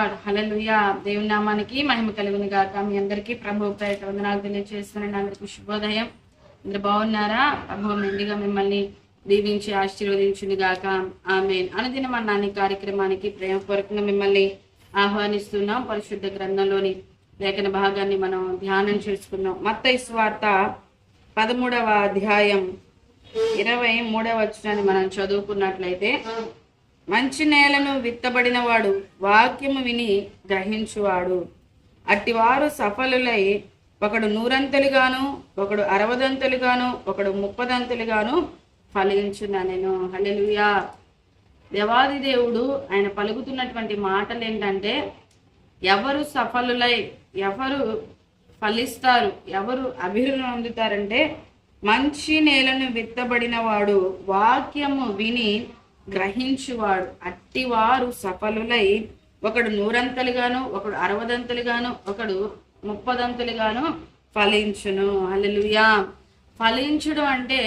Lord హలలుయ దేవుని నామానికి మహిమ కలుగును గాక. మీ అందరికీ ప్రభు పేట వందనాలు తెలియజేస్తున్నాను అందరికీ శుభోదయం. అందరు బాగున్నారా? ప్రభు మెండిగా మిమ్మల్ని దీవించి ఆశీర్వదించును గాక. ఆమె అనుదిన అన్నాని కార్యక్రమానికి ప్రేమపూర్వకంగా మిమ్మల్ని ఆహ్వానిస్తున్నాం. పరిశుద్ధ గ్రంథంలోని లేఖన భాగాన్ని మనం ధ్యానం చేసుకున్నాం. మత్త స్వార్త పదమూడవ అధ్యాయం ఇరవై మూడవ వచనాన్ని మనం చదువుకున్నట్లయితే మంచి నేలను విత్తబడిన వాడు వాక్యము విని గ్రహించువాడు. అట్టివారు సఫలులై ఒకడు నూరంతలుగాను ఒకడు అరవదంతలుగాను ఒకడు ముప్పదంతలుగాను ఫలించున్నా నేను. హలెలుయా దేవాది దేవుడు ఆయన పలుకుతున్నటువంటి మాటలు ఏంటంటే ఎవరు సఫలులై ఎవరు ఫలిస్తారు ఎవరు అభివృద్ధి పొందుతారంటే మంచి నేలను విత్తబడిన వాడు వాక్యము విని గ్రహించువాడు అట్టివారు సఫలులై ఒకడు నూరంతలుగాను ఒకడు అరవదంతలుగాను ఒకడు ముప్పదంతలుగాను ఫలించును. హల్లెలూయా. ఫలించడం అంటే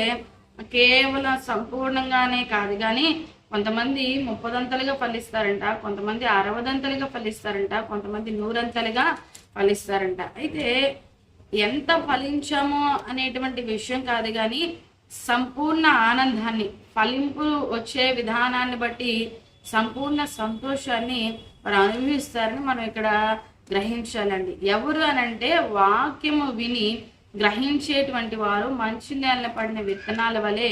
కేవలం సంపూర్ణంగానే కాదు కానీ కొంతమంది ముప్పదంతలుగా ఫలిస్తారంట కొంతమంది అరవదంతలుగా ఫలిస్తారంట కొంతమంది నూరంతలుగా ఫలిస్తారంట. అయితే ఎంత ఫలించామో అనేటువంటి విషయం కాదు కానీ సంపూర్ణ ఆనందాన్ని ఫలింపు వచ్చే విధానాన్ని బట్టి సంపూర్ణ సంతోషాన్ని వారు అనుభవిస్తారని మనం ఇక్కడ గ్రహించాలండి. ఎవరు అనంటే వాక్యము విని గ్రహించేటువంటి వారు మంచి నేల పడిన విత్తనాల వలె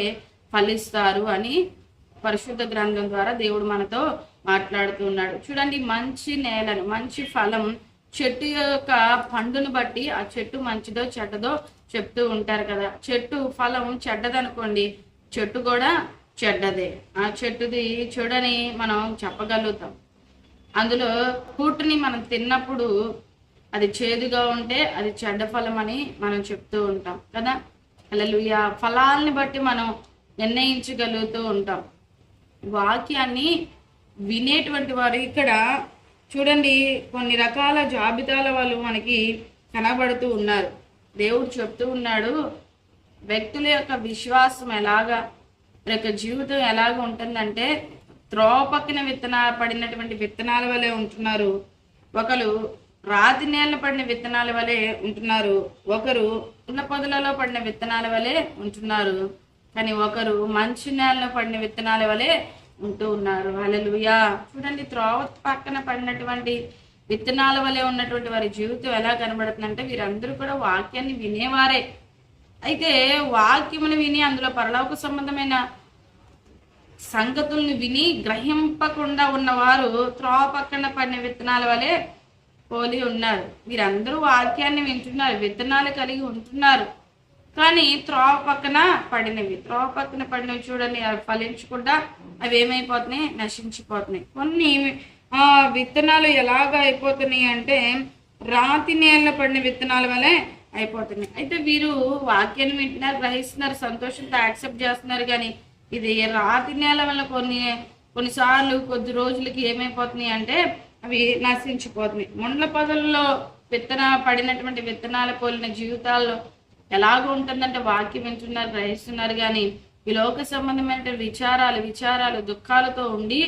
ఫలిస్తారు అని పరిశుద్ధ గ్రంథం ద్వారా దేవుడు మనతో మాట్లాడుతున్నాడు చూడండి మంచి నేలను మంచి ఫలం చెట్టు యొక్క పండును బట్టి ఆ చెట్టు మంచిదో చెడ్డదో చెప్తూ ఉంటారు కదా. చెట్టు ఫలం చెడ్డదనుకోండి చెట్టు కూడా చెడ్డదే. ఆ చెట్టుది చెడని మనం చెప్పగలుగుతాం. అందులో కూటుని మనం తిన్నప్పుడు అది చేదుగా ఉంటే అది చెడ్డ ఫలం అని మనం చెప్తూ ఉంటాం కదా. అలలుయ ఫలాల్ని బట్టి మనం నిర్ణయించగలుగుతూ ఉంటాం. వాక్యాన్ని వినేటువంటి వారు ఇక్కడ చూడండి కొన్ని రకాల జాబితాల వాళ్ళు మనకి కనబడుతూ ఉన్నారు. దేవుడు చెప్తూ ఉన్నాడు వ్యక్తుల యొక్క విశ్వాసం ఎలాగా యొక్క జీవితం ఎలాగ ఉంటుందంటే త్రోవ పక్కన విత్తనా పడినటువంటి విత్తనాల వలె ఉంటున్నారు. ఒకరు రాతి నేల పడిన విత్తనాల వలె ఉంటున్నారు. ఒకరు ఉన్న పొదలలో పడిన విత్తనాల వలె ఉంటున్నారు. కానీ ఒకరు మంచి నేలలో పడిన విత్తనాల వలె ఉంటూ ఉన్నారు. అలలుయా చూడండి త్రోవ పక్కన పడినటువంటి విత్తనాల వలె ఉన్నటువంటి వారి జీవితం ఎలా కనబడుతుందంటే వీరందరూ కూడా వాక్యాన్ని వినేవారే. అయితే వాక్యమును విని అందులో పరలోక సంబంధమైన సంగతుల్ని విని గ్రహింపకుండా ఉన్నవారు త్రోవ పక్కన పడిన విత్తనాల వలె పోలి ఉన్నారు. వీరందరూ వాక్యాన్ని వింటున్నారు విత్తనాలు కలిగి ఉంటున్నారు. కానీ త్రోవ పక్కన పడినవి త్రోవ పక్కన పడినవి చూడండి అవి ఫలించకుండా అవి ఏమైపోతున్నాయి? నశించిపోతున్నాయి. కొన్ని ఆ విత్తనాలు ఎలాగ అయిపోతున్నాయి అంటే రాతి నేల పడిన విత్తనాల వలె అయిపోతున్నాయి. అయితే వీరు వాక్యాన్ని వింటున్నారు గ్రహిస్తున్నారు సంతోషంతో యాక్సెప్ట్ చేస్తున్నారు. కానీ ఇది రాతి నేల వల్ల కొన్ని కొన్నిసార్లు కొద్ది రోజులకి ఏమైపోతున్నాయి అంటే అవి నశించిపోతున్నాయి. ముండ్ల పొదల్లో విత్తన పడినటువంటి విత్తనాలు పోలిన జీవితాల్లో ఎలాగ ఉంటుందంటే వాక్యం వింటున్నారు గ్రహిస్తున్నారు. కానీ ఈ లోక సంబంధమైన విచారాలు విచారాలు దుఃఖాలతో ఉండి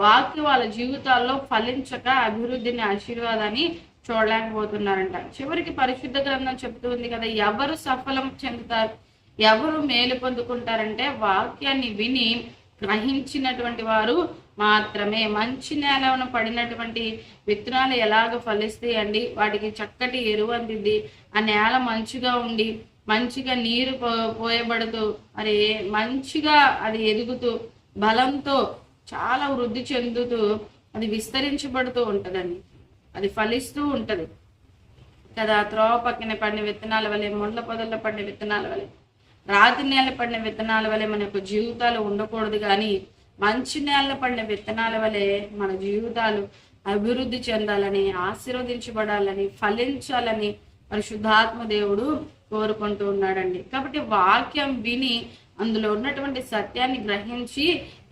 వాక్యం వాళ్ళ జీవితాల్లో ఫలించక అభివృద్ధిని ఆశీర్వాదాన్ని చూడలేకపోతున్నారంట. చివరికి పరిశుద్ధ గ్రంథం చెప్తూ ఉంది కదా ఎవరు సఫలం చెందుతారు ఎవరు మేలు పొందుకుంటారంటే వాక్యాన్ని విని గ్రహించినటువంటి వారు మాత్రమే. మంచి నేలను పడినటువంటి విత్తనాలు ఎలాగ ఫలిస్తాయండి వాటికి చక్కటి ఎరువు అందిద్ది ఆ నేల మంచిగా ఉండి మంచిగా నీరు పో పోయబడుతూ మరి మంచిగా అది ఎదుగుతూ బలంతో చాలా వృద్ధి చెందుతూ అది విస్తరించబడుతూ ఉంటుందండి. అది ఫలిస్తూ ఉంటుంది. కదా త్రోవ పక్కన పడిన విత్తనాల వలె ముండ్ల పొదల్లో పడిన విత్తనాల వలె రాతి నేల పడిన విత్తనాల వలె మన యొక్క జీవితాలు ఉండకూడదు కానీ మంచి నేల పడిన విత్తనాల వలె మన జీవితాలు అభివృద్ధి చెందాలని ఆశీర్వదించబడాలని ఫలించాలని పరిశుద్ధాత్మ దేవుడు కోరుకుంటూ ఉన్నాడండి. కాబట్టి వాక్యం విని అందులో ఉన్నటువంటి సత్యాన్ని గ్రహించి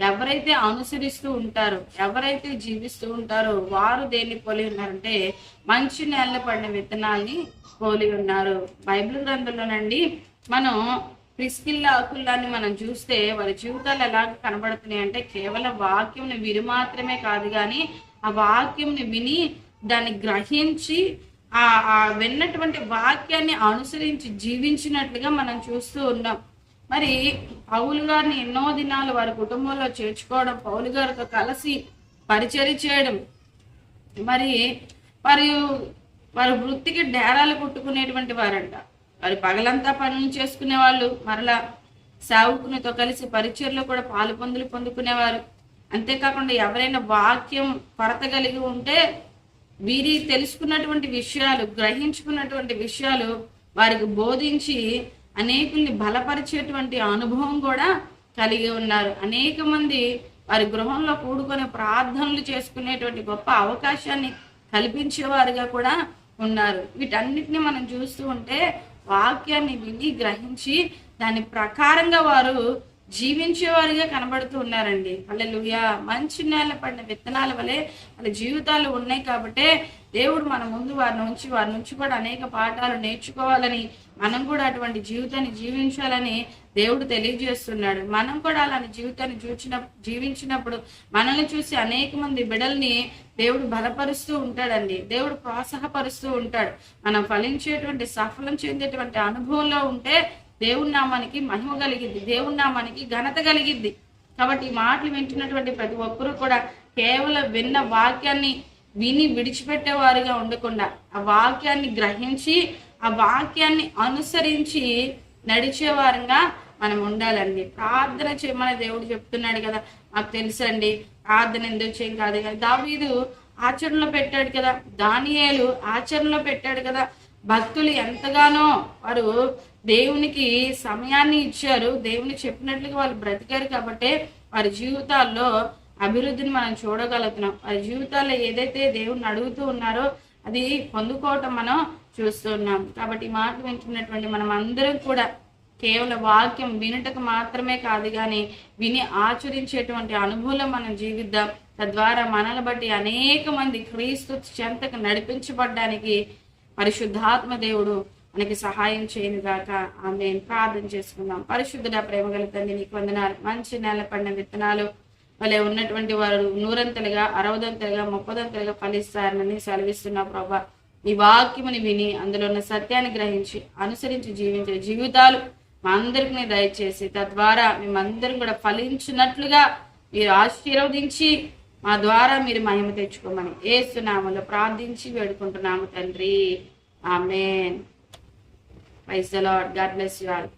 ఎవరైతే అనుసరిస్తూ ఉంటారో ఎవరైతే జీవిస్తూ ఉంటారో వారు దేన్ని పోలి ఉన్నారంటే మంచి నేల పడిన విత్తనాల్ని పోలి ఉన్నారు. బైబిల్ గ్రంథంలోనండి మనం ప్రిస్కిల్లా అకుల్లాన్ని మనం చూస్తే వారి జీవితాలు ఎలా కనబడుతున్నాయి అంటే కేవలం వాక్యంని విని మాత్రమే కాదు కానీ ఆ వాక్యంని విని దాన్ని గ్రహించి ఆ ఆ విన్నటువంటి వాక్యాన్ని అనుసరించి జీవించినట్లుగా మనం చూస్తూ ఉన్నాం. మరి పౌలు గారిని ఎన్నో దినాలు వారి కుటుంబంలో చేర్చుకోవడం పౌలు గారితో కలిసి పరిచర్య చేయడం మరి వారు వారి వృత్తికి డేరాలు కుట్టుకునేటువంటి వారంట. వారు పగలంతా పనులు చేసుకునే వాళ్ళు మరలా సేవకునితో కలిసి పరిచయలో కూడా పాలు పొందులు పొందుకునేవారు. అంతేకాకుండా ఎవరైనా వాక్యం కొరత కలిగి ఉంటే వీరి తెలుసుకున్నటువంటి విషయాలు గ్రహించుకున్నటువంటి విషయాలు వారికి బోధించి అనేకుల్ని బలపరిచేటువంటి అనుభవం కూడా కలిగి ఉన్నారు. అనేక మంది వారి గృహంలో కూడుకొని ప్రార్థనలు చేసుకునేటువంటి గొప్ప అవకాశాన్ని కల్పించేవారుగా కూడా ఉన్నారు. వీటన్నిటిని మనం చూస్తూ ఉంటే వాక్యాన్ని విని గ్రహించి దాని ప్రకారంగా వారు జీవించేవారుగా కనబడుతూ ఉన్నారండి. హల్లెలూయా! మంచి నేల పడిన విత్తనాల వలె వాళ్ళ జీవితాలు ఉన్నాయి కాబట్టే దేవుడు మన ముందు వారి నుంచి వారి నుంచి కూడా అనేక పాఠాలు నేర్చుకోవాలని మనం కూడా అటువంటి జీవితాన్ని జీవించాలని దేవుడు తెలియజేస్తున్నాడు. మనం కూడా అలాంటి జీవితాన్ని చూచిన జీవించినప్పుడు మనల్ని చూసి అనేక మంది బిడల్ని దేవుడు బలపరుస్తూ ఉంటాడండి. దేవుడు ప్రోత్సాహపరుస్తూ ఉంటాడు. మనం ఫలించేటువంటి సఫలం చెందేటువంటి అనుభవంలో ఉంటే దేవుని నామానికి మహిమ కలిగిద్ది. దేవుని నామానికి ఘనత కలిగిద్ది. కాబట్టి ఈ మాటలు వింటున్నటువంటి ప్రతి ఒక్కరూ కూడా కేవలం విన్న వాక్యాన్ని విని విడిచిపెట్టేవారుగా ఉండకుండా ఆ వాక్యాన్ని గ్రహించి ఆ వాక్యాన్ని అనుసరించి నడిచేవారంగా మనం ఉండాలండి. ప్రార్థన చేయమని దేవుడు చెప్తున్నాడు కదా మాకు తెలుసండి ప్రార్థన ఎందుకు చేయం కాదు కానీ దావీదు ఆచరణలో పెట్టాడు కదా దానియేలు ఆచరణలో పెట్టాడు కదా. భక్తులు ఎంతగానో వారు దేవునికి సమయాన్ని ఇచ్చారు దేవుని చెప్పినట్లుగా వాళ్ళు బ్రతికారు కాబట్టి వారి జీవితాల్లో అభివృద్ధిని మనం చూడగలుగుతున్నాం. వారి జీవితాల్లో ఏదైతే దేవుని అడుగుతూ ఉన్నారో అది పొందుకోవటం మనం చూస్తున్నాం. కాబట్టి ఈ మాట వింటున్నటువంటి మనం అందరం కూడా కేవలం వాక్యం వినుటకు మాత్రమే కాదు కానీ విని ఆచరించేటువంటి అనుభవం మనం జీవిద్దాం. తద్వారా మనల్ని బట్టి అనేక మంది క్రీస్తు చెంతకు నడిపించబడ్డానికి పరిశుద్ధాత్మ దేవుడు మనకి సహాయం చేయను గాక. ఆమె ప్రార్థన చేసుకుందాం. పరిశుద్ధుడ ప్రేమ గల తండ్రి నీకు వందనాలు. మంచి నెల పడిన విత్తనాలు వలె ఉన్నటువంటి వారు నూరంతలుగా అరవదంతలుగా ముప్పదంతలుగా ఫలిస్తారని సెలవిస్తున్నా ప్రభా. ఈ వాక్యముని విని అందులో ఉన్న సత్యాన్ని గ్రహించి అనుసరించి జీవించే జీవితాలు మా అందరికి దయచేసి తద్వారా మేమందరం కూడా ఫలించినట్లుగా మీరు ఆశీర్వదించి మా ద్వారా మీరు మహిమ తెచ్చుకోమని ఏసునామలో ప్రార్థించి వేడుకుంటున్నాము తండ్రి. Amen. Praise the lord God bless you all.